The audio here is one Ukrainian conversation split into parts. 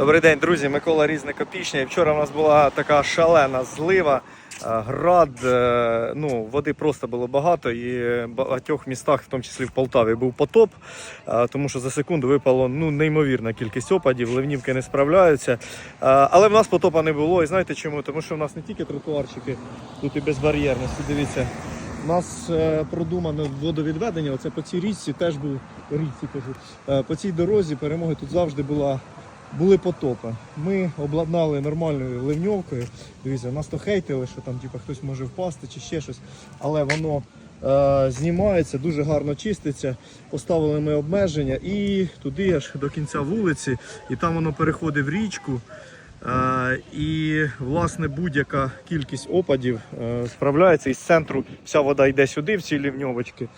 Добрий день, друзі. Микола Різник Опішня. І Вчора в нас була така шалена злива, е, град. е, Ну, води просто було багато, і в багатьох містах, в тому числі в Полтаві, був потоп, е, тому що за секунду випало ну, неймовірна кількість опадів, ливнівки не справляються. Але в нас потопа не було. І знаєте чому? Тому що в нас не тільки тротуарчики, тут і безбар'єрності. Дивіться. У нас е, продумано водовідведення. Оце по цій річці теж був річці, кажу. По цій дорозі перемоги тут завжди була були потопи. Ми обладнали нормальною ливньовкою. Дивіться, нас то хейтили, що там типу, хтось може впасти чи ще щось, але воно е, знімається, дуже гарно чиститься. Поставили ми обмеження і туди аж до кінця вулиці, і там воно переходить в річку. Е, і власне будь-яка кількість опадів е, справляється із центру. Вся вода йде сюди, в ці лівньовочки,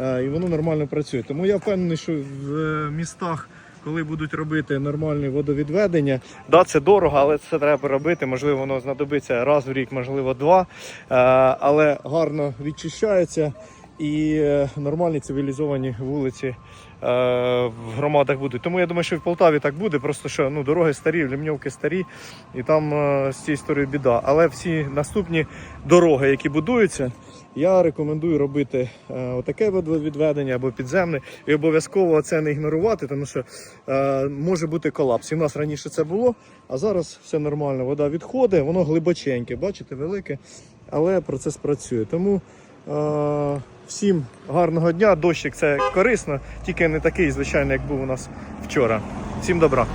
е, і воно нормально працює. Тому я впевнений, що в е, містах, коли будуть робити нормальне водовідведення, да, це дорого, але це треба робити. Можливо, воно знадобиться раз в рік, можливо, два. Е, але гарно відчищається. І е, нормальні цивілізовані вулиці е, в громадах будуть. Тому я думаю, що в Полтаві так буде. Просто що ну, дороги старі, лімньовки старі, і там з цією історією біда. Але всі наступні дороги, які будуються, я рекомендую робити е, отаке водовідведення або підземне. І обов'язково це не ігнорувати, тому що е, може бути колапс. І в нас раніше це було, а зараз все нормально. Вода відходить, воно глибоченьке, бачите, велике, але процес працює. Тому. Е, Всім гарного дня. Дощик це корисно, тільки не такий, звичайно, як був у нас вчора. Всім добра.